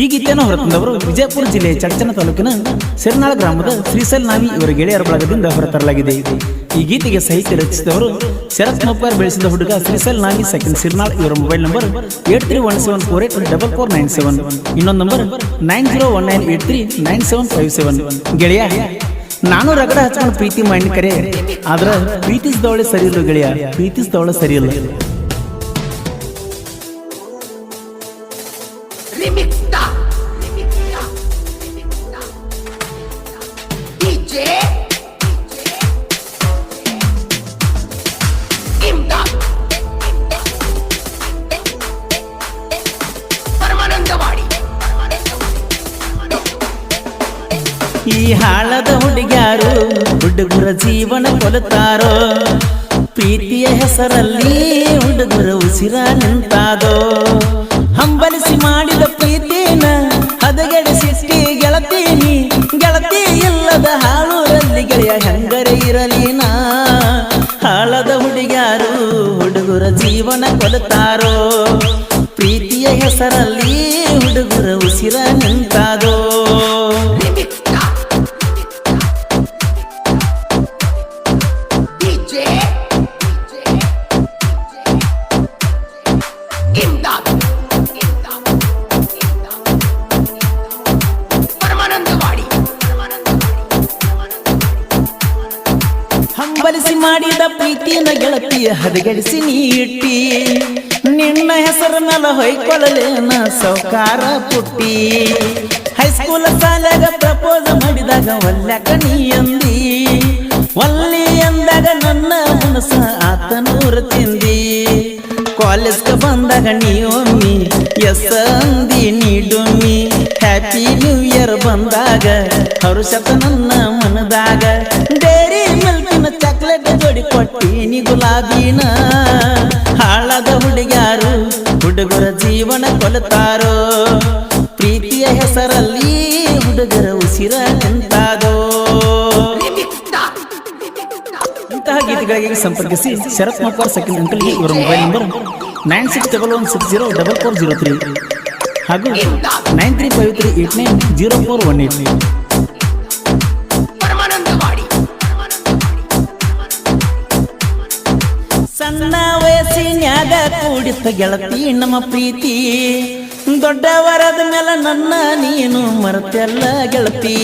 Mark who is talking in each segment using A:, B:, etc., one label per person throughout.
A: ಈ ಗೀತೆಯನ್ನು ಹೊರತಂದವರು ವಿಜಯಪುರ ಜಿಲ್ಲೆಯ ಚಡ್ಚನ ತಾಲೂಕಿನ ಸಿರ್ನಾಳ ಗ್ರಾಮದ ಶ್ರೀಸಲ್ ನಾವಿ ಇವರ ಗೆಳೆಯರ ಬಳಗದಿಂದ ಹೊರತರಲಾಗಿದೆ. ಈ ಗೀತೆಗೆ ಸಾಹಿತ್ಯ ರಚಿಸಿದವರು ಶರತ್ ಮೊಪ್ಪರ್ ಬೆಳೆಸಿದ ಹುಡುಗ ಶ್ರೀಸಲ್ ನಾವಿ ಸೆಕೆಂಡ್ ಸಿರ್ನಾಳ್ ಇವರ mobile number eight three one seven four eight double four nine seven. ಇನ್ನೊಂದು number nine zero one nine eight three nine seven five seven. ಗೆಳೆಯ, ನಾನು ರಗಡ ಹಚ್ಕೊಂಡು ಪ್ರೀತಿ ಮಾಡಿ ಕರೆ, ಆದ್ರೆ ಪ್ರೀತಿಸಿದವಳೆ ಸರಿ ಇಲ್ಲ ಗೆಳೆಯ ಪ್ರೀತಿಸಿದವಳೆ ಸರಿ ಇಲ್ಲ. ಹಾಳದ ಹುಡುಗ್ಯಾರು ಹುಡುಗರ ಜೀವನ ಕೊಲತಾರೋ ಪ್ರೀತಿಯ ಹೆಸರಲ್ಲಿ ಹುಡುಗರ ಉಸಿರ ನಿಂತಾದೋ? ಹಂಬಲಿಸಿ ಮಾಡಿದ ಪ್ರೀತಿನ ಹದಗೆಡಿಸಿಟ್ಟಿ ಗೆಳತೀನಿ, ಗೆಳತಿ ಇಲ್ಲದ ಹಾಳೂರಲ್ಲಿ ಗೆಳೆಯ ಹೆಂಗರೆ ಇರಲಿ ನಾ? ಹಾಳದ ಹುಡುಗ್ಯಾರು ಹುಡುಗರ ಜೀವನ ಕೊಲತಾರೋ ಪ್ರೀತಿಯ ಹೆಸರಲ್ಲಿ ಹುಡುಗರ ಉಸಿರ ನಿಂತಾದೋ? ಹಂಬಲಿಸಿ ಮಾಡಿದ ಪ್ರೀತಿನ ಗೆಳತಿಯ ಹದಗೆಡಿಸಿ ನೀಟ್ಟಿ ನಿನ್ನ ಹೆಸರ ಮೇಲ ಹೊಯ್ಕೊಳ್ಳಲೇನ ಸೌಕಾರ ಪುಟ್ಟಿ ಹೈಸ್ಕೂಲ್ ಸಾಲಾಗ ಪ್ರಪೋಸ್ ಮಾಡಿದಾಗ ಒಲ್ಯಾಕ ನೀ ಎಂದಿ ಒಲ್ಲಿ ಎಂದಾಗ ನನ್ನ ಮನಸ್ಸ ಆತನೂರ ತಿಂದಿ. ಕಾಲೇಜ್ಗೆ ಬಂದಾಗ ನೀ ಎಸ್ ಅಂದಿ ನೀಡುಮ್ಮಿ ಹ್ಯಾಪಿ ನ್ಯೂ ಇಯರ್ ಬಂದಾಗ, ಹರುಷತ ನನ್ನ ಮನದಾಗ. ಕೊಟ್ಟೀನಿ ಗುಲಾಬಿನ ಹಾಳದ ಹುಡುಗ್ಯಾರು ಹುಡುಗರ ಜೀವನ ಕೊಲತಾರೋ ಪ್ರೀತಿಯ ಹೆಸರಲ್ಲಿ ಹುಡುಗರ ಉಸಿರ ನಿಂತಾದೋ. ಇಂತಹ ಗೀತೆಗಳಿಗೆ ಸಂಪರ್ಕಿಸಿ ಶರತ್ ಮಕ್ವಾರ್ ಸೆಕೆಂಡ್ ಅಂಕಲ್ಗೆ ಇವರ mobile number nine six double one six zero double four zero three ಹಾಗೂ nine three five three eight nine zero four one eight ಸಣ್ಣ ವಯಸ್ಸಿನ್ಯಾಗ ಕೂಡಿತ ಗೆಳತಿ ನಮ್ಮ ಪ್ರೀತಿ. ದೊಡ್ಡವರದ ಮೇಲೆ ನನ್ನ ನೀನು ಮರೆತೆಲ್ಲ ಗೆಳತಿ.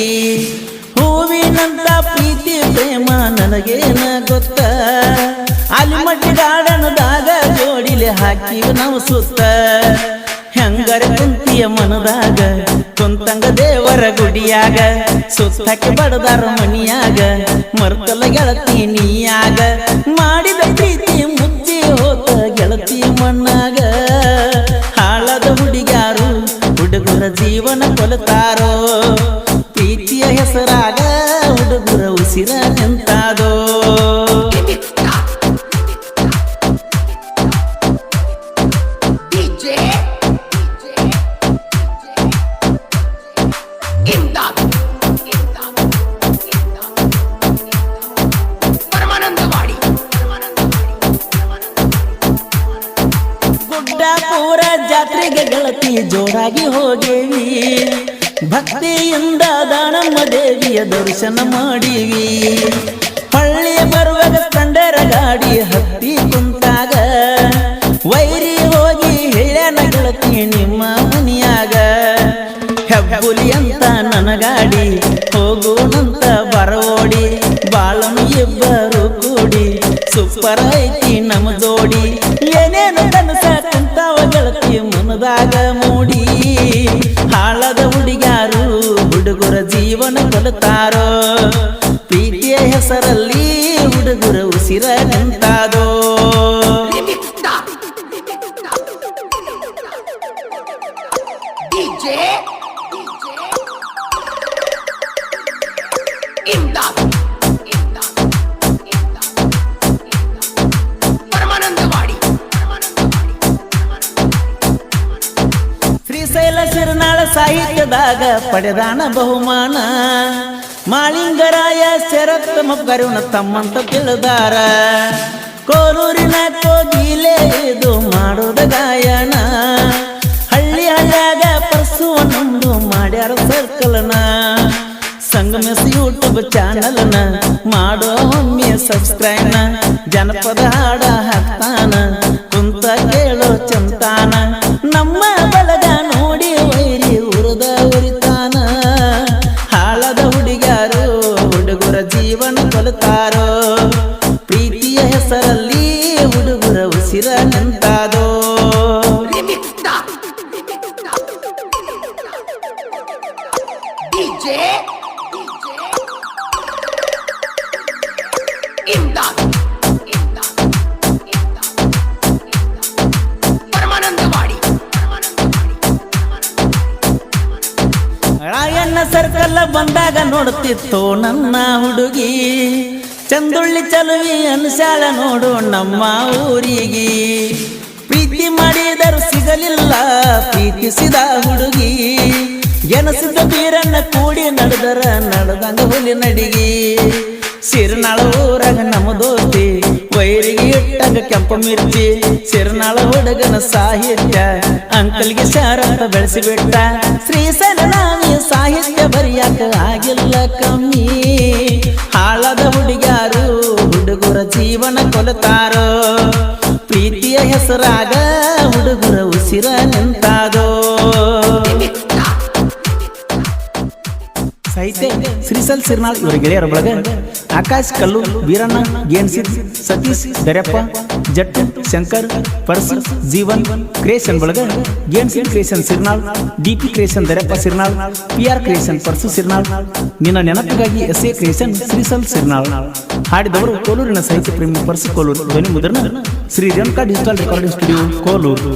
A: ಹೂವಿನಂತ ಪ್ರೀತಿ, ಪ್ರೇಮ ನನಗೇನ ಗೊತ್ತ? ಅಲ್ಲಿ ಮಟ್ಟಿ ಗಾರ್ಡನ್ದಾಗ ಜೋಡಿಲೆ ಹಾಕಿವಿ ನಾವು ಸುತ್ತ. ಹೆಂಗರ ಕುಂತಿಯ ಮನದಾಗ, ಕುಂತಂಗ ದೇವರ ಗುಡಿಯಾಗ, ಸುತ್ತಕ್ಕೆ ಬಡದಾರ ಮನಿಯಾಗ ಮರ್ತಲ ಗೆಳತಿ ನೀಯಾಗ. ಕೊಲತಾರೋ ಪ್ರೀತಿಯ ಹೆಸರಾಗ ಹುಡುಗರ ಉಸಿರ ನಿಂತಾದೋ ಪೂರ ಜಾತ್ರೆಗೆ ಗೆಳತಿ ಜೋರಾಗಿ ಹೋಗೇವಿ. ಭಕ್ತಿಯಿಂದ ದಾನಮ್ಮ ದೇವಿಯ ದರ್ಶನ ಮಾಡೀವಿ. ಹಳ್ಳಿ ಬರುವಾಗ ಕಂಡರ ಗಾಡಿ ಹತ್ತಿ ಕುಂತಾಗ. ವೈರಿ ಹೋಗಿ ಹೇಳ್ಯಾನ ಗೆಳತಿ ನಿಮ್ಮ ಮನಿಯಾಗ. ಹೆಬ್ಬುಲಿ ಅಂತ ನನ್ನ ಗಾಡಿ ಸೂಪರ್ ಐತಿ ನಮ್ಮ ಜೋಡಿ ಏನೇನು ಕನಸ ಕುಂತಾವ ಗೆಳತಿ ಮನದಾಗ ಮೂಡಿ ಹಾಳದ ಹುಡುಗ್ಯಾರು ಹುಡುಗರ ಜೀವನ ಕೊಲತಾರೋ ಪ್ರೀತಿಯ ಹೆಸರಲ್ಲಿ ಹುಡುಗರ ಉಸಿರ ನಿಂತಾದೋ.
B: DJ.
A: ಸಾಹಿತ್ಯದಾಗ ಪಡೆದಾನ ಬಹುಮಾನ. ಮಾಳಿಂಗರಾಯ ಶರತ್ ಕರುಣ ತಮ್ಮಂತ ತಿಳಿದಾರ. ಕೋರೂರಿನ ಕೋಗಿಲೆ ಇದು ಮಾಡೋದ ಗಾಯನ. ಹಳ್ಳಿ ಹಳ್ಳಿಯಾಗ ಪರ್ಸುವ ನಮ್ಮ ಮಾಡ್ಯಾರ ಸರ್ಕಲನ. ಸಂಗಮಿಸ್ ಯೂಟ್ಯೂಬ್ ಚಾನಲ್ನ ಮಾಡೋ ಒಮ್ಮೆ ಸಬ್ಸ್ಕ್ರೈಬ್ನ ಜನಪದ ಹಾಡ ಹಾಕ್ತಾನ ಜೀವನ ರಾಯಣ್ಣ ಸರ್ಕಲ್ ಬಂದಾಗ ನೋಡುತ್ತಿತ್ತು ನನ್ನ ಹುಡುಗಿ. ಚಂದುಳ್ಳಿ ಚಲುವಿ ಅನ್ಸಾಳ ನೋಡು ನಮ್ಮ ಊರಿಗೆ. ಪ್ರೀತಿ ಮಾಡಿದರು ಸಿಗಲಿಲ್ಲ, ಪ್ರೀತಿಸಿದ ಹುಡುಗಿ. ಎನಸಿದ ಬೀರನ್ನ ಕೂಡಿ ನಡೆದರ ನಡೆದಂಗ ಹುಲಿ ನಡಿಗಿ. ಸಿರ್ನಾಳ ಊರಾಗ ನಮ್ಮ ದೋಸ್ತಿ, ವೈರಿಗೆ ಇಟ್ಟಾಗ ಕೆಂಪು ಮಿರ್ಚಿ. ಸಿರಿನಾಳ ಹುಡುಗನ ಸಾಹಿತ್ಯ, ಅಂಕಲ್ಗೆ ಶಾರಂತ ಬೆಳೆಸಿಬಿಟ್ಟ. ಶ್ರೀ ಸಾಹಿತ್ಯ ಬರೆಯಕ ಆಗಿಲ್ಲ ಕಮ್ಮಿ. ಹಾಳದ ಹುಡುಗಾರು ಹುಡುಗರ ಜೀವನ ಕೊಲತಾರೋ. ಪ್ರೀತಿಯ ಹೆಸರಾಗ ಹುಡುಗರ ಉಸಿರ ನಿಂತಾದೋ. ಸಾಹಿತ್ಯ ಶ್ರೀಸಲ್ ಸಿರ್ನಾಳ್ ಇವರ ಗೆಳೆಯರ ಬಳಗ ಆಕಾಶ್ ಕಲ್ಲು, ವೀರಣ್ಣ, ಗೇನ್ಸಿದ್, ಸತೀಶ್ ದರ್ಯಪ್ಪ ಜಟ್ಟು ಶಂಕರ್, ಪರ್ಸ್, ಜೀವನ್, ಕ್ರಿಯೇಷನ್ ಬಳಗ ಇನ್ creation Sirnal DP creation Darappa Sirnal, P R creation Parsu Sirnal, ನಿನ್ನ ನೆನಪಿಗಾಗಿ ಎಸ್ ಎ ಕ್ರಿಯೇಷನ್ ಶ್ರೀಸಲ್ ಸಿರ್ನಾಳ್. ಹಾಡಿದವರು ಕೋಲೂರಿನ ಸಾಹಿತ್ಯ ಪ್ರೇಮಿ ಪರ್ಸು ಕೋಲೂರು, ಧ್ವನಿ ಮುದ್ರಣ Shri Renuka digital recording studio Koluru.